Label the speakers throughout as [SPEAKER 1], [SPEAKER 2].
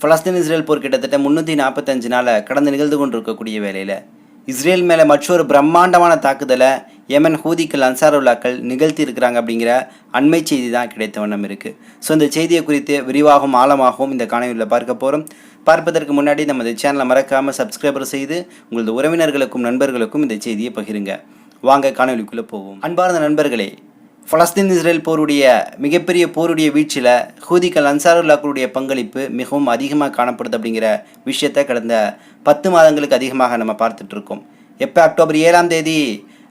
[SPEAKER 1] Palestine Israel போர் கிட்டத்தட்ட முந்நூற்றி நாற்பத்தஞ்சு நாளில் கடந்து நிகழ்ந்து கொண்டிருக்கக்கூடிய வேலையில் இஸ்ரேல் மேலே மற்றொரு பிரம்மாண்டமான தாக்குதலை யமன் ஹூதிக்கள் அன்சாருல்லாக்கள் நிகழ்த்தி இருக்கிறாங்க அப்படிங்கிற அண்மை செய்தி தான் கிடைத்த வண்ணம் இருக்குது ஸோ இந்த செய்தியை குறித்து விரிவாகவும் ஆழமாகவும் இந்த காணொலியில் பார்க்க போகிறோம் பார்ப்பதற்கு முன்னாடி நமது சேனலை மறக்காமல் சப்ஸ்கிரைபர் செய்து உங்களது உறவினர்களுக்கும் நண்பர்களுக்கும் இந்த செய்தியை பகிருங்க. வாங்க காணொலிக்குள்ளே போவோம். அன்பார்ந்த நண்பர்களே பலஸ்தீன் இஸ்ரேல் போருடைய மிகப்பெரிய போருடைய வீழ்ச்சியில் ஹூதிகள் அன்சாருல்லாக்களுடைய பங்களிப்பு மிகவும் அதிகமாக காணப்படுது அப்படிங்கிற விஷயத்தை கடந்த பத்து மாதங்களுக்கு அதிகமாக நம்ம பார்த்துட்ருக்கோம் எப்போ அக்டோபர் ஏழாம் தேதி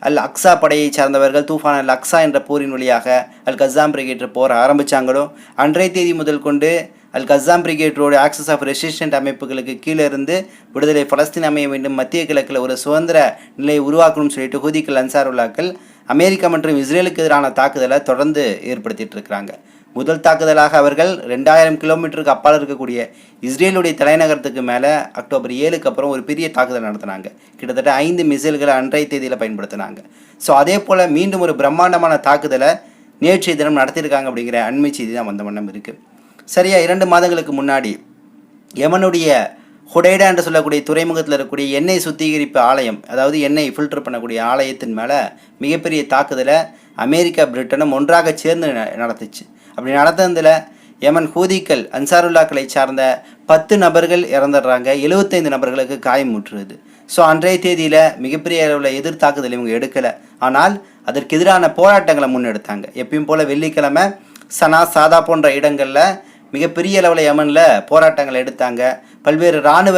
[SPEAKER 1] அல் அக்ஸா படையை சார்ந்தவர்கள் தூஃபான் அல் அக்ஸா என்ற போரின் வழியாக அல் கஸாம் பிரிகேட் போர் ஆரம்பித்தாங்களோ அன்றைய தேதி முதல் கொண்டு அல் கஸாம் பிரிகேட்டோட ஆக்சஸ் ஆஃப் ரெசிஸ்டன்ட் அமைப்புகளுக்கு கீழே இருந்து விடுதலை பலஸ்தீன் அமைய வேண்டும் மத்திய கிழக்கில் ஒரு சுதந்திர நிலையை உருவாக்கணும்னு சொல்லிட்டு ஹூதிகள் அன்சாருல்லாக்கள் அமெரிக்கா மற்றும் இஸ்ரேலுக்கு எதிரான தாக்குதலை தொடர்ந்து ஏற்படுத்திட்டு இருக்கிறாங்க முதல் தாக்குதலாக அவர்கள் ரெண்டாயிரம் கிலோமீட்டருக்கு அப்பால் இருக்கக்கூடிய இஸ்ரேலுடைய தலைநகரத்துக்கு மேலே அக்டோபர் ஏழுக்கு அப்புறம் ஒரு பெரிய தாக்குதல் நடத்தினாங்க. கிட்டத்தட்ட ஐந்து மிசைல்களை அன்றைய தேதியில் பயன்படுத்தினாங்க. ஸோ அதே போல் மீண்டும் ஒரு பிரம்மாண்டமான தாக்குதலை நேற்றைய தினம் நடத்தியிருக்காங்க அப்படிங்கிற அண்மை செய்தி தான் வந்த வண்ணம் இருக்குது சரியா இரண்டு மாதங்களுக்கு முன்னாடி யமனுடைய ஹுடைடா என்று சொல்லக்கூடிய துறைமுகத்தில் இருக்கக்கூடிய எண்ணெய் சுத்திகரிப்பு ஆலயம் அதாவது எண்ணெய் ஃபில்டர் பண்ணக்கூடிய ஆலயத்தின் மேலே மிகப்பெரிய தாக்குதலை அமெரிக்கா பிரிட்டனும் ஒன்றாக சேர்ந்து ந- நடத்துச்சு. அப்படி நடத்துனதில் யமன் ஹூதிக்கள் அன்சாருல்லாக்களை சார்ந்த பத்து நபர்கள் இறந்துடுறாங்க. எழுபத்தைந்து நபர்களுக்கு காயம் முற்றுது ஸோ அன்றைய தேதியில் மிகப்பெரிய அளவில் எதிர்த்தாக்குதல் இவங்க எடுக்கலை. ஆனால் அதற்கு எதிரான போராட்டங்களை முன்னெடுத்தாங்க. எப்பயும் போல் வெள்ளிக்கிழமை சனா சாதா போன்ற இடங்களில் மிகப்பெரிய அளவில் யமனில் போராட்டங்களை எடுத்தாங்க. பல்வேறு இராணுவ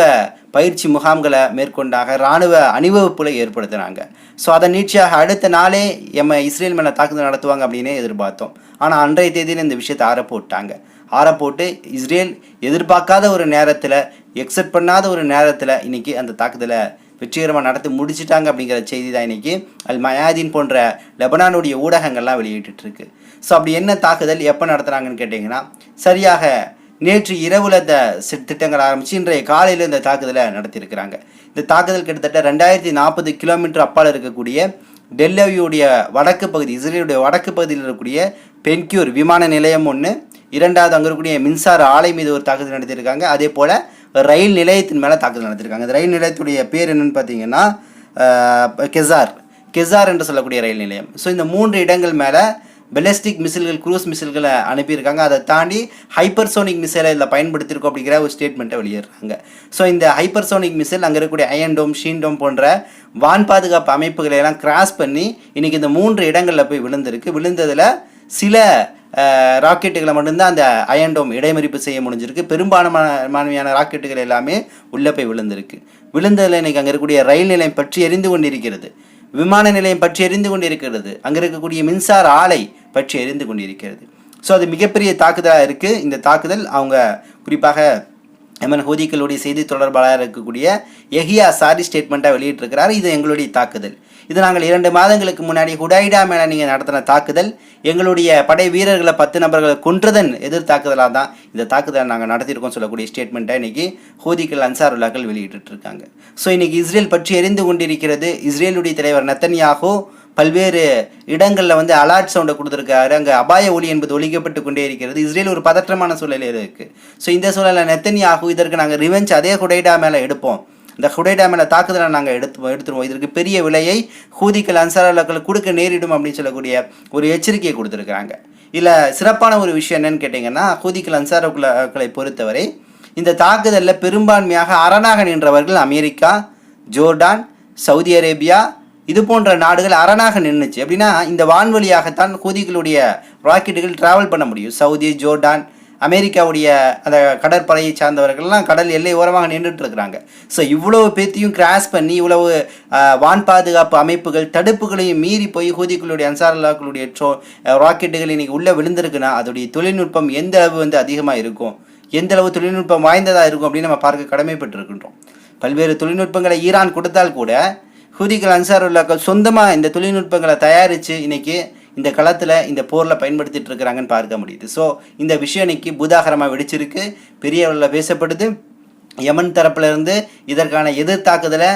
[SPEAKER 1] பயிற்சி முகாம்களை மேற்கொண்டாங்க. இராணுவ அணிவகுப்புகளை ஏற்படுத்தினாங்க. ஸோ அதை நீட்சியாக அடுத்த நாளே எம்ம இஸ்ரேல் மேலே தாக்குதல் நடத்துவாங்க அப்படின்னே எதிர்பார்த்தோம். ஆனால் அன்றைய தேதியில் இந்த விஷயத்தை ஆற போட்டாங்க ஆற போட்டு இஸ்ரேல் எதிர்பார்க்காத ஒரு நேரத்தில் எக்ஸெப்ட் பண்ணாத ஒரு நேரத்தில் இன்னைக்கு அந்த தாக்குதலை வெற்றிகரமாக நடத்தி முடிச்சிட்டாங்க அப்படிங்கிற செய்தி தான் இன்னைக்கு அல் மயாதீன் போன்ற லெபனானுடைய ஊடகங்கள்லாம் வெளியிட்டுருக்கு ஸோ அப்படி என்ன தாக்குதல் எப்போ நடத்துகிறாங்கன்னு கேட்டிங்கன்னா சரியாக நேற்று இரவுல இந்த திட்டங்கள் ஆரம்பித்து இன்றைய காலையில் இந்த தாக்குதலை நடத்தியிருக்கிறாங்க. இந்த தாக்குதல் கிட்டத்தட்ட ரெண்டாயிரத்தி நாற்பது கிலோமீட்டர் அப்பால் இருக்கக்கூடிய டெல்லவியுடைய வடக்கு பகுதி இஸ்ரேலுடைய வடக்கு பகுதியில் இருக்கக்கூடிய பென்க்யூர் விமான நிலையம் ஒன்று இரண்டாவது அங்கே இருக்கக்கூடிய மின்சார ஆலை மீது ஒரு தாக்குதல் நடத்தியிருக்காங்க. அதே போல் ரயில் நிலையத்தின் மேலே தாக்குதல் நடத்தியிருக்காங்க. இந்த ரயில் நிலையத்துடைய பேர் என்னென்னு பார்த்தீங்கன்னா கெசார். கெசார் என்று சொல்லக்கூடிய ரயில் நிலையம். ஸோ இந்த மூன்று இடங்கள் மேலே பெலஸ்டிக் மிசில்கள் குரூஸ் மிசில்களை அனுப்பியிருக்காங்க. அதை தாண்டி ஹைப்பர்சோனிக் மிசைலை இதில் பயன்படுத்தியிருக்கோம் அப்படிங்கிற ஒரு ஸ்டேட்மெண்ட்டை வெளியிடுறாங்க. ஸோ இந்த ஹைப்பர்சோனிக் மிசைல் அங்கே இருக்கக்கூடிய அயன்டோம் ஷீன்டோம் போன்ற வான் பாதுகாப்பு அமைப்புகளை எல்லாம் கிராஸ் பண்ணி இன்றைக்கி இந்த மூன்று இடங்களில் போய் விழுந்திருக்கு. விழுந்ததில் சில ராக்கெட்டுகளை மட்டும்தான் அந்த அயன்டோம் இடைமறிப்பு செய்ய முடிஞ்சிருக்கு. பெரும்பான்மையான ராக்கெட்டுகள் எல்லாமே உள்ளே போய் விழுந்திருக்கு. விழுந்ததில் இன்றைக்கி அங்கே இருக்கக்கூடிய ரயில் நிலையம் பற்றி எரிந்து கொண்டிருக்கிறது. விமான நிலையம் பற்றி எரிந்து கொண்டிருக்கிறது. அங்கே இருக்கக்கூடிய மின்சார ஆலை பற்றி எரிந்து கொண்டிருக்கிறது. ஸோ அது மிகப்பெரிய தாக்குதலாக இருக்குது இந்த தாக்குதல் அவங்க குறிப்பாக எமன் ஹூதிக்களுடைய செய்தி தொடர்பாளராக இருக்கக்கூடிய எஹியா சாரி ஸ்டேட்மெண்ட்டாக வெளியிட்டிருக்கிறார். இது எங்களுடைய தாக்குதல். இது நாங்கள் இரண்டு மாதங்களுக்கு முன்னாடி ஹுடைடா மேலே நீங்கள் நடத்தின தாக்குதல். எங்களுடைய படை வீரர்களை பத்து நபர்களை கொன்றதன் எதிர் தாக்குதலாக தான் இந்த தாக்குதலை நாங்கள் நடத்தியிருக்கோம் சொல்லக்கூடிய ஸ்டேட்மெண்ட்டை இன்றைக்கி ஹூதிக்கள் அன்சாருல்லாக்கள் வெளியிட்டுருக்காங்க. ஸோ இன்றைக்கி இஸ்ரேல் பற்றி எரிந்து கொண்டிருக்கிறது இஸ்ரேலுடைய தலைவர் நத்தன்யாகோ. பல்வேறு இடங்களில் வந்து அலாட் சவுண்டை கொடுத்துருக்காரு. அங்கே அபாய ஒளி என்பது ஒழிக்கப்பட்டு கொண்டே இருக்கிறது. இஸ்ரேல் ஒரு பதற்றமான சூழலில் இருக்குது ஸோ இந்த சூழலில் நெத்தனியாகும் இதற்கு நாங்கள் ரிவெஞ்ச் அதே ஹுடைடா மேலே எடுப்போம். இந்த ஹுடைடா மேலே தாக்குதலை நாங்கள் எடுத்து எடுத்துருவோம். இதற்கு பெரிய விலையை ஹூதிக்கள் அன்சாரல்லாக்கள் கொடுக்க நேரிடும் அப்படின்னு சொல்லக்கூடிய ஒரு எச்சரிக்கையை கொடுத்துருக்காங்க இல்லை சிறப்பான ஒரு விஷயம் என்னன்னு கேட்டிங்கன்னா ஹூதிக்கள் அன்சாரக்குள்ளாக்களை பொறுத்தவரை இந்த தாக்குதலில் பெரும்பான்மையாக அரணாக நின்றவர்கள் அமெரிக்கா ஜோர்டான் சவுதி அரேபியா இது போன்ற நாடுகள் அரணாக நின்றுச்சு அப்படின்னா இந்த வான்வழியாகத்தான் ஹூதிகளுடைய ராக்கெட்டுகள் டிராவல் பண்ண முடியும். சவுதி ஜோர்டான் அமெரிக்காவுடைய அந்த கடற்படையை சார்ந்தவர்கள்லாம் கடல் எல்லை ஓரமாக நின்றுட்டுருக்குறாங்க ஸோ இவ்வளவு பேத்தையும் கிராஸ் பண்ணி இவ்வளவு வான் பாதுகாப்பு அமைப்புகள் தடுப்புகளையும் மீறி போய் ஹூதிகளுடைய அன்சாரல்லாக்களுடைய ட்ரோ ராக்கெட்டுகள் இன்னைக்கு உள்ளே விழுந்திருக்குன்னா அதோடைய தொழில்நுட்பம் எந்த அளவு வந்து அதிகமாக இருக்கும்? எந்த அளவு தொழில்நுட்பம் வாய்ந்ததாக இருக்கும் அப்படின்னு நம்ம பார்க்க கடமைப்பட்டிருக்கின்றோம். பல்வேறு தொழில்நுட்பங்களை ஈரான் கொடுத்தால் கூட ஹூதிகள் அன்சாருல்லாக்கள் சொந்தமாக இந்த தொழில்நுட்பங்களை தயாரித்து இன்றைக்கி இந்த களத்தில் இந்த போரில் பயன்படுத்திட்டு இருக்கிறாங்கன்னு பார்க்க முடியுது. ஸோ இந்த விஷயம் இன்னைக்கு பூதாகரமாக வெடிச்சிருக்கு. பெரிய அளவில் பேசப்படுது. யமன் தரப்புலேருந்து இதற்கான எதிர் தாக்குதலை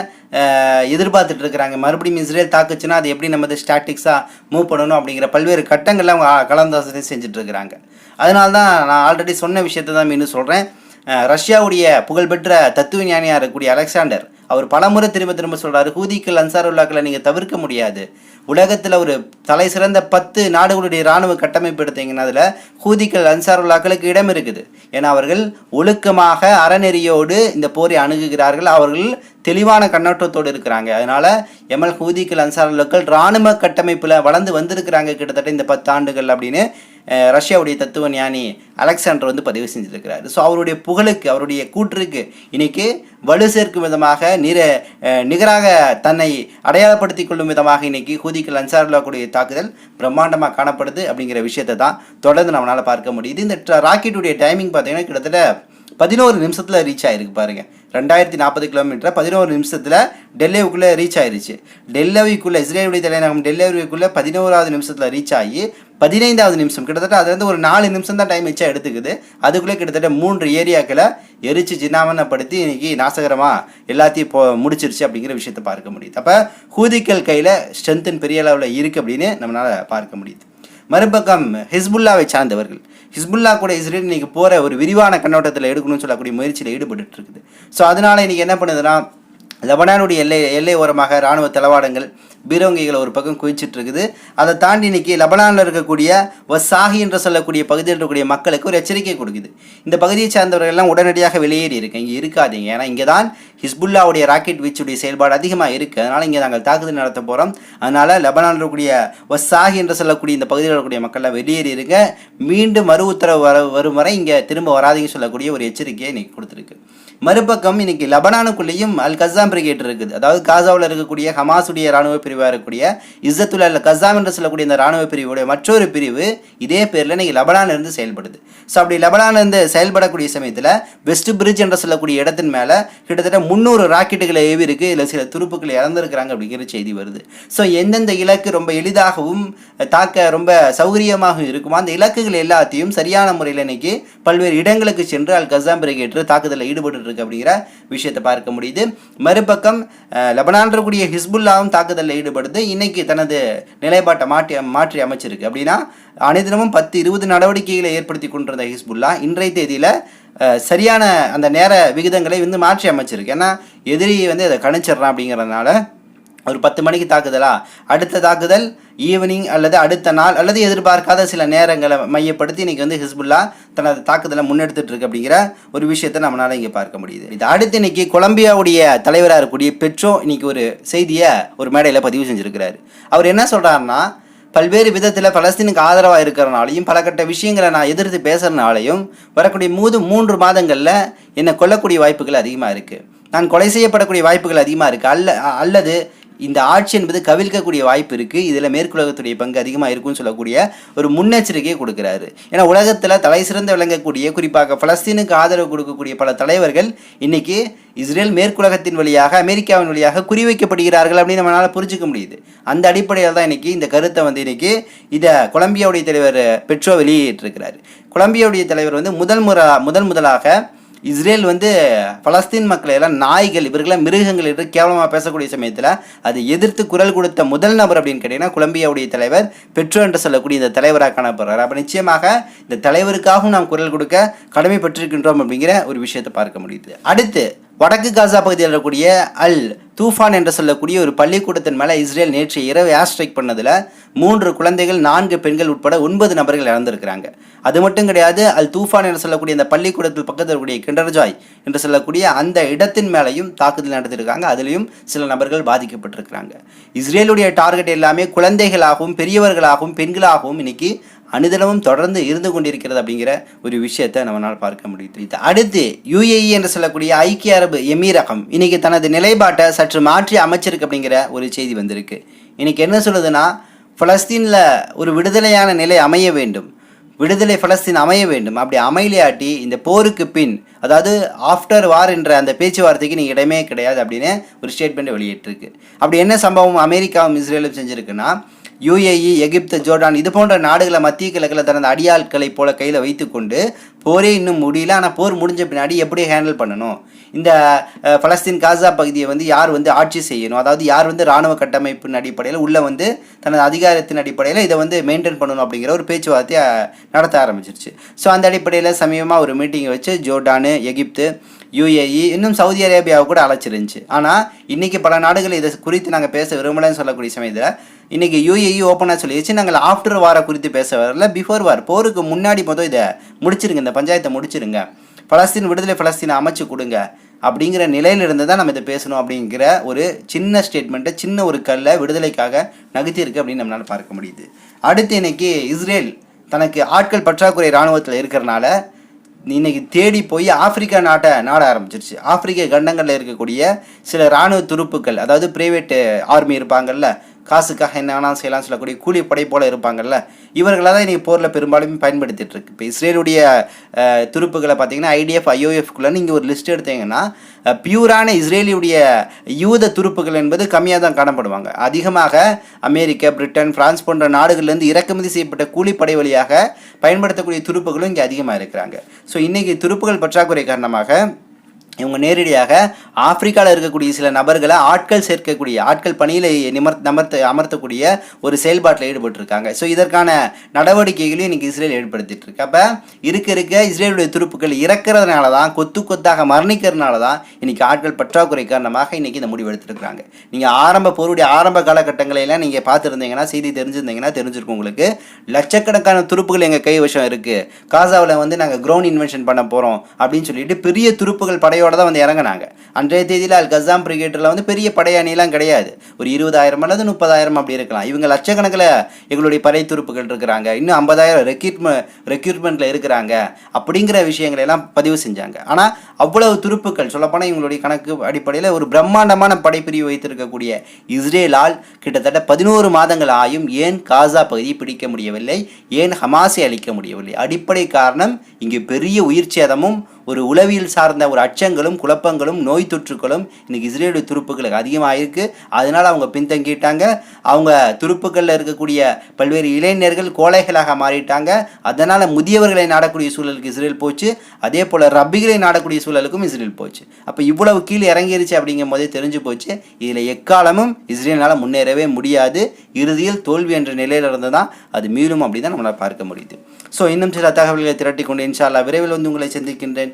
[SPEAKER 1] எதிர்பார்த்துட்டு இருக்கிறாங்க. மறுபடியும் இஸ்ரேல் தாக்குச்சுன்னா அது எப்படி நம்ம ஸ்டாட்டிக்ஸாக மூவ் பண்ணணும் அப்படிங்கிற பல்வேறு கட்டங்களில் அவங்க கலந்தாசனை செஞ்சுட்டு இருக்கிறாங்க. அதனால தான் நான் ஆல்ரெடி சொன்ன விஷயத்தை தான் மீண்டும் சொல்கிறேன் ரஷ்யாவுடைய புகழ்பெற்ற தத்துவ ஞானியாக இருக்கக்கூடிய அலெக்சாண்டர் அவர் பலமுறை திரும்ப திரும்ப சொல்றாரு ஹூதிக்கள் அன்சாருல்லாக்களை நீங்கள் தவிர்க்க முடியாது. உலகத்தில் ஒரு தலை சிறந்த பத்து நாடுகளுடைய இராணுவ கட்டமைப்பு எடுத்தீங்கன்னா அதில் ஹூதிக்கள் அன்சாருல்லாக்களுக்கு இடம் இருக்குது. ஏன்னா அவர்கள் ஒழுக்கமாக அறநெறியோடு இந்த போரை அணுகுகிறார்கள். அவர்கள் தெளிவான கண்ணோட்டத்தோடு இருக்கிறாங்க. அதனால் எம்எல் ஹூதிக்கள் அன்சாருல்லாக்கள் இராணுவ கட்டமைப்பில் வளர்ந்து வந்திருக்கிறாங்க கிட்டத்தட்ட இந்த பத்து ஆண்டுகள் அப்படின்னு ரஷ்யாவுடைய தத்துவ ஞானி அலெக்சாண்டர் வந்து பதிவு செஞ்சுருக்கிறார். ஸோ அவருடைய புகழுக்கு அவருடைய கூற்றுக்கு இன்னைக்கு வலு சேர்க்கும் விதமாக நிற நிகராக தன்னை அடையாளப்படுத்திக் கொள்ளும் விதமாக இன்னைக்கு ஹூதிக்கள் கூடிய தாக்குதல் பிரம்மாண்டமாக காணப்படுது அப்படிங்கிற விஷயத்தை தான் தொடர்ந்து நம்மளால் பார்க்க முடியுது. இந்த ராக்கெட்டுடைய டைமிங் பார்த்தீங்கன்னா கிட்டத்தட்ட பதினோரு நிமிஷத்தில் ரீச் ஆயிருக்கு பாருங்க. ரெண்டாயிரத்தி நாற்பது கிலோமீட்டர் பதினோரு நிமிஷத்தில் டெல்லிவுக்குள்ளே ரீச் ஆயிருச்சு. டெல்லவிக்குள்ளே இஸ்ரேலுடைய தலைநகரம் டெல்லவிக்குள்ளே பதினோராவது நிமிஷத்தில் ரீச் ஆகி பதினைந்தாவது நிமிஷம் கிட்டத்தட்ட அது வந்து ஒரு நாலு நிமிஷம் தான் டைம் வச்சா எடுத்துக்குது. அதுக்குள்ளே கிட்டத்தட்ட மூன்று ஏரியாக்களை எரிச்சு ஜின்னாமனப்படுத்தி இன்னைக்கு நாசகரமாக எல்லாத்தையும் போ முடிச்சிருச்சு அப்படிங்கிற விஷயத்தை பார்க்க முடியுது. அப்போ ஹூதிக்கள் கையில் ஸ்ட்ரென்த்தின் பெரிய அளவில் இருக்குது அப்படின்னு நம்மளால் பார்க்க முடியுது. மறுபக்கம் ஹிஸ்புல்லாவை சார்ந்தவர்கள். ஹிஸ்புல்லா கூட இஸ்ரேல் இன்னைக்கு போகிற ஒரு விரிவான கண்ணோட்டத்தில் எடுக்கணும்னு சொல்லக்கூடிய முயற்சியில் ஈடுபட்டு இருக்குது. ஸோ அதனால இன்றைக்கி என்ன பண்ணுதுன்னா லெபனானுடைய எல்லை எல்லை ஓரமாக இராணுவ தளவாடங்கள் பீரோங்கிகள் ஒரு பக்கம் குவிச்சிட்டு இருக்குது அதை தாண்டி இன்னைக்கு லெபனானில் இருக்கக்கூடிய வசாகி என்று சொல்லக்கூடிய பகுதியில் இருக்கக்கூடிய மக்களுக்கு ஒரு எச்சரிக்கை கொடுக்குது. இந்த பகுதியை சார்ந்தவர்கள் எல்லாம் உடனடியாக வெளியேறி இருக்கு இங்கே இருக்காதீங்க. ஏன்னா இங்கே தான் ஹிஸ்புல்லாவுடைய ராக்கெட் வீச்சுடைய செயல்பாடு அதிகமாக இருக்குது அதனால் இங்கே நாங்கள் தாக்குதல் நடத்த போகிறோம் அதனால் லெபனானில் இருக்கக்கூடிய வசாகி என்று சொல்லக்கூடிய இந்த பகுதியில் இருக்கக்கூடிய மக்கள்லாம் வெளியேறி இருங்க. மீண்டும் மறு உத்தரவு வர வரும் வரை இங்கே திரும்ப வராதீங்கன்னு சொல்லக்கூடிய ஒரு எச்சரிக்கையை இன்னைக்கு கொடுத்துருக்கு. மறுபக்கம் இன்னைக்கு லபனானுக்குள்ளேயும் அல் கசாம் பிரிகேட் இருக்குது. அதாவது காசாவில் இருக்கக்கூடிய ஹமாஸுடைய ராணுவ பிரிவாக இருக்கக்கூடிய இஸ்ஸத்துல் அல் கசாம் என்று சொல்லக்கூடிய இந்த ராணுவ பிரிவுடைய மற்றொரு பிரிவு இதே பேரில் இன்னைக்கு லெபனான் இருந்து செயல்படுது. ஸோ அப்படி லெபனான் இருந்து செயல்படக்கூடிய சமயத்தில் வெஸ்ட் பிரிட்ஜ் என்று சொல்லக்கூடிய இடத்தின் மேலே கிட்டத்தட்ட முந்நூறு ராக்கெட்டுகளை ஏவி இருக்கு. இதில் சில துருப்புக்கள் இறந்துருக்கிறாங்க அப்படிங்கிற செய்தி வருது. ஸோ எந்தெந்த இலக்கு ரொம்ப எளிதாகவும் தாக்க ரொம்ப சௌகரியமாகவும் இருக்குமோ அந்த இலக்குகள் எல்லாத்தையும் சரியான முறையில் இன்னைக்கு பல்வேறு இடங்களுக்கு சென்று அல் கசாம் பிரிகேட்டர் தாக்குதலில் ஈடுபட்டு இருக்கு அப்படிங்கிற விஷயத்தை பார்க்க முடியுது. மறுபக்கம் லெபனான் இருக்கக்கூடிய ஹிஸ்புல்லாவும் தாக்குதலில் ஈடுபடுது. இன்னைக்கு தனது நிலைப்பாட்டை மாற்றி மாற்றி அமைச்சிருக்கு. அப்படின்னா அனைதினமும் பத்து இருபது நடவடிக்கைகளை ஏற்படுத்தி கொண்டிருந்த ஹிஸ்புல்லா இன்றைய தேதியில் சரியான அந்த நேர விகிதங்களை வந்து மாற்றி அமைச்சிருக்கு. ஏன்னா எதிரி வந்து அதை கணிச்சிடுறான் அப்படிங்கிறதுனால ஒரு பத்து மணிக்கு தாக்குதலா? அடுத்த தாக்குதல் ஈவினிங் அல்லது அடுத்த நாள் அல்லது எதிர்பார்க்காத சில நேரங்களை மையப்படுத்தி இன்றைக்கி வந்து ஹிஸ்புல்லா தனது தாக்குதலை முன்னெடுத்துட்டு இருக்கு அப்படிங்கிற ஒரு விஷயத்தை நம்மளால் இங்கே பார்க்க முடியுது. இது அடுத்து இன்னைக்கு கொலம்பியாவுடைய தலைவராக இருக்கக்கூடிய பெற்றோ இன்னைக்கு ஒரு செய்தியை ஒரு மேடையில் பதிவு செஞ்சுருக்கிறாரு. அவர் என்ன சொல்கிறாருன்னா பல்வேறு விதத்தில் பலஸ்தீனுக்கு ஆதரவாக இருக்கிறனாலையும் பல கட்ட விஷயங்களை நான் எதிர்த்து பேசுகிறனாலையும் வரக்கூடிய மூது மூன்று மாதங்களில் என்னை கொல்லக்கூடிய வாய்ப்புகள் அதிகமாக இருக்குது நான் கொலை செய்யப்படக்கூடிய வாய்ப்புகள் அதிகமாக இருக்குது அல்ல அல்லது இந்த ஆட்சி என்பது கவிழ்க்கக்கூடிய வாய்ப்பு இருக்குது இதில் மேற்குலகத்துடைய பங்கு அதிகமாக இருக்கும்னு சொல்லக்கூடிய ஒரு முன்னெச்சரிக்கையை கொடுக்குறாரு. ஏன்னா உலகத்தில் தலை சிறந்து விளங்கக்கூடிய குறிப்பாக பலஸ்தீனுக்கு ஆதரவு கொடுக்கக்கூடிய பல தலைவர்கள் இன்றைக்கி இஸ்ரேல் மேற்குலகத்தின் வழியாக அமெரிக்காவின் வழியாக குறிவைக்கப்படுகிறார்கள் அப்படின்னு நம்மளால் புரிஞ்சிக்க முடியுது. அந்த அடிப்படையில் தான் இன்றைக்கி இந்த கருத்தை வந்து இன்றைக்கி இதை கொலம்பியாவுடைய தலைவர் பெட்ரோ வெளியிட்டிருக்கிறார். கொலம்பியாவுடைய தலைவர் வந்து முதல் முறை முதல் முதலாக இஸ்ரேல் வந்து பலஸ்தீன் மக்களை எல்லாம் நாய்கள் இவர்களாம் மிருகங்கள் என்று கேவலமாக பேசக்கூடிய சமயத்தில் அதை எதிர்த்து குரல் கொடுத்த முதல் நபர் அப்படின்னு கேட்டிங்கன்னா கொலம்பியாவுடைய தலைவர் பெட்ரோ என்று சொல்லக்கூடிய இந்த தலைவராக காணப்படுறார். அப்போ நிச்சயமாக இந்த தலைவருக்காகவும் நாம் குரல் கொடுக்க கடமைப்பட்டிருக்கின்றோம் அப்படிங்கிற ஒரு விஷயத்தை பார்க்க முடியுது. அடுத்து வடக்கு காசா பகுதியில் இருக்கக்கூடிய அல் தூஃபான் என்று சொல்லக்கூடிய ஒரு பள்ளிக்கூடத்தின் மேலே இஸ்ரேல் நேற்று இரவு ஏர் ஸ்ட்ரைக் பண்ணதில் மூன்று குழந்தைகள் நான்கு பெண்கள் உட்பட ஒன்பது நபர்கள் இறந்திருக்கிறாங்க. அது மட்டும் கிடையாது அல் தூஃபான் என்று சொல்லக்கூடிய அந்த பள்ளிக்கூடத்தில் பக்கத்தில் இருக்கக்கூடிய கிண்டர்ஜாய் என்று சொல்லக்கூடிய அந்த இடத்தின் மேலேயும் தாக்குதல் நடத்திருக்காங்க. அதுலேயும் சில நபர்கள் பாதிக்கப்பட்டிருக்கிறாங்க. இஸ்ரேலுடைய டார்கெட் எல்லாமே குழந்தைகளாகவும் பெரியவர்களாகவும் பெண்களாகவும் இன்னைக்கு அனுதினமும் தொடர்ந்து இருந்து கொண்டிருக்கிறது அப்படிங்கிற ஒரு விஷயத்தை நம்மளால் பார்க்க முடியுது. இது அடுத்து யுஏஇ என்று சொல்லக்கூடிய ஐக்கிய அரபு எமீரகம். இன்னைக்கு தனது நிலைப்பாட்டை சற்று மாற்றி அமைச்சிருக்கு அப்படிங்கிற ஒரு செய்தி வந்திருக்கு. இன்னைக்கு என்ன சொல்லுதுன்னா பலஸ்தீனில் ஒரு விடுதலையான நிலை அமைய வேண்டும். விடுதலை பலஸ்தீன் அமைய வேண்டும். அப்படி அமையிலையாட்டி இந்த போருக்கு பின் அதாவது ஆஃப்டர் வார் என்ற அந்த பேச்சுவார்த்தைக்கு நீங்கள் இடமே கிடையாது அப்படின்னு ஒரு ஸ்டேட்மெண்ட் வெளியிட்டிருக்கு. அப்படி என்ன சம்பவம் அமெரிக்காவும் இஸ்ரேலும் செஞ்சுருக்குன்னா யுஏஇ எகிப்து ஜோர்டான் இது போன்ற நாடுகளை மத்திய கிழக்கில் தனது அடியாட்களை போல கையில் வைத்துக்கொண்டு போரே இன்னும் முடியல. ஆனால் போர் முடிஞ்ச பின்னாடி எப்படி ஹேண்டில் பண்ணணும்? இந்த பலஸ்தீன் காசா பகுதியை வந்து யார் வந்து ஆட்சி செய்யணும்? அதாவது யார் வந்து இராணுவ கட்டமைப்பின் அடிப்படையில் உள்ளே வந்து தனது அதிகாரத்தின் அடிப்படையில் இதை வந்து மெயின்டைன் பண்ணணும் அப்படிங்கிற ஒரு பேச்சுவார்த்தையை நடத்த ஆரம்பிச்சிருச்சு. ஸோ அந்த அடிப்படையில் சமீபமாக ஒரு மீட்டிங்கை வச்சு ஜோர்டானு எகிப்து யுஏஇ இன்னும் சவுதி அரேபியாவை கூட அழைச்சிருந்துச்சு. ஆனால் இன்றைக்கி பல நாடுகள் இதை குறித்து நாங்கள் பேச விரும்பலன்னு சொல்லக்கூடிய சமயத்தில் இன்றைக்கி யுஏஇ ஓப்பனாக சொல்லிடுச்சு நாங்கள் ஆஃப்டர் வாரை குறித்து பேச வரல. பிஃபோர் வார் போருக்கு முன்னாடி மொதல் இதை முடிச்சிருங்க இந்த பஞ்சாயத்தை முடிச்சிருங்க. பலஸ்தீன் விடுதலை பலஸ்தீனை அமைச்சு கொடுங்க அப்படிங்கிற நிலையிலிருந்து தான் நம்ம இதை பேசணும் அப்படிங்கிற ஒரு சின்ன ஸ்டேட்மெண்ட்டை சின்ன ஒரு கல்லை விடுதலைக்காக நகர்த்தியிருக்கு அப்படின்னு நம்மளால் பார்க்க முடியுது. அடுத்து இன்னைக்கு இஸ்ரேல் தனக்கு ஆட்கள் பற்றாக்குறை இராணுவத்தில் இருக்கிறனால இன்னைக்கு தேடி போய் ஆப்பிரிக்கா நாட்டை நாட ஆரம்பிச்சிருச்சு. ஆப்பிரிக்க கண்டங்களில் இருக்கக்கூடிய சில இராணுவ துருப்புக்கள் அதாவது பிரைவேட் ஆர்மி இருப்பாங்கல்ல காசுக்காக என்ன வேணாலும் செய்யலாம் சொல்லக்கூடிய கூலிப்படை போல இருப்பாங்கல்ல இவர்களை தான் இன்றைக்கி போரில் பெரும்பாலும் பயன்படுத்திட்டு இருக்கு. இப்போ இஸ்ரேலுடைய துருப்புகளை பார்த்தீங்கன்னா ஐடிஎஃப் ஐஓஎஃப்குள்ளே நீங்கள் ஒரு லிஸ்ட் எடுத்தீங்கன்னா பியூரான இஸ்ரேலியுடைய யூத துருப்புகள் என்பது கம்மியாக தான் காணப்படுவாங்க. அதிகமாக அமெரிக்கா பிரிட்டன் பிரான்ஸ் போன்ற நாடுகள்லேருந்து இறக்குமதி செய்யப்பட்ட கூலிப்படை வழியாக பயன்படுத்தக்கூடிய துருப்புகளும் இங்கே அதிகமாக இருக்கிறாங்க. ஸோ இன்றைக்கி துருப்புகள் பற்றாக்குறை காரணமாக இவங்க நேரடியாக ஆப்பிரிக்காவில் இருக்கக்கூடிய சில நபர்களை ஆட்கள் சேர்க்கக்கூடிய ஆட்கள் பணியில் நிமர் நமர்த்த அமர்த்தக்கூடிய ஒரு செயல்பாட்டில் ஈடுபட்டிருக்காங்க. ஸோ இதற்கான நடவடிக்கைகளையும் இன்னைக்கு இஸ்ரேல் ஏற்படுத்திட்டு இருக்கு அப்போ இருக்க இருக்க இஸ்ரேலுடைய துருப்புக்கள் இறக்கிறதுனால தான் கொத்து கொத்தாக மரணிக்கிறதுனால தான் இன்றைக்கி ஆட்கள் பற்றாக்குறை காரணமாக இன்றைக்கி இந்த முடிவு எடுத்திருக்காங்க நீங்கள் ஆரம்ப போருடைய ஆரம்ப காலகட்டங்களையெல்லாம் நீங்கள் பார்த்துருந்தீங்கன்னா செய்தி தெரிஞ்சிருந்தீங்கன்னா தெரிஞ்சிருக்கும் உங்களுக்கு. லட்சக்கணக்கான துருப்புகள் எங்கள் கைவசம் இருக்குது காசாவில் வந்து நாங்கள் க்ரௌண்ட் இன்வென்ஷன் பண்ண போகிறோம் அப்படின்னு சொல்லிட்டு பெரிய துருப்புகள் படையோட தான் வந்து இறங்குனாங்க. அன்றைய தேதியில் அல் கசாம் பிரிகேட்டில் வந்து பெரிய படையணிலாம் கிடையாது. ஒரு இருபதாயிரம் அல்லது முப்பதாயிரம் அப்படி இருக்கலாம். இவங்க லட்சக்கணக்கில் எங்களுடைய படை துருப்புகள் இருக்கிறாங்க. இன்னும் ஐம்பதாயிரம் ரெக்யூட்மெண்ட் ரெக்யூட்மெண்ட்டில் இருக்கிறாங்க. அப்படிங்கிற விஷயங்களை எல்லாம் பதிவு செஞ்சாங்க. ஆனால் அவ்வளவு துருப்புக்கள் சொல்லப்போனால் இவங்களுடைய கணக்கு அடிப்படையில் ஒரு பிரம்மாண்டமான படைப்பிரிவு வைத்திருக்கக்கூடிய இஸ்ரேலால் கிட்டத்தட்ட பதினோரு மாதங்கள் ஆயும் ஏன் காசா பகுதியை பிடிக்க முடியவில்லை? ஏன் ஹமாஸை அளிக்க முடியவில்லை? அடிப்படை காரணம் இங்கு பெரிய உயிர் சேதமும் ஒரு உளவியல் சார்ந்த ஒரு அச்சங்களும் குழப்பங்களும் நோய் தொற்றுகளும் இன்னைக்கு இஸ்ரேலுடைய துருப்புகளுக்கு அதிகமாக அதனால் அவங்க பின்தங்கிட்டாங்க. அவங்க துருப்புகளில் இருக்கக்கூடிய பல்வேறு இளைஞர்கள் கோழைகளாக மாறிட்டாங்க. அதனால் முதியவர்களை நாடக்கூடிய சூழலுக்கு இஸ்ரேல் போச்சு. அதே போல் ரப்பிகளை நாடக்கூடிய சூழலுக்கும் இஸ்ரேல் போச்சு. அப்போ இவ்வளவு கீழே இறங்கிருச்சு அப்படிங்கும் போதே தெரிஞ்சு போச்சு. இதில் எக்காலமும் இஸ்ரேலால் முன்னேறவே முடியாது. இறுதியில் தோல்வி என்ற நிலையில் இருந்து தான் அது மீளும் அப்படி தான் நம்மளால் பார்க்க முடியுது. ஸோ இன்னும் சில தகவல்களை திரட்டி கொண்டு இன்ஷால்லா விரைவில் வந்து உங்களை சந்திக்கின்றேன்.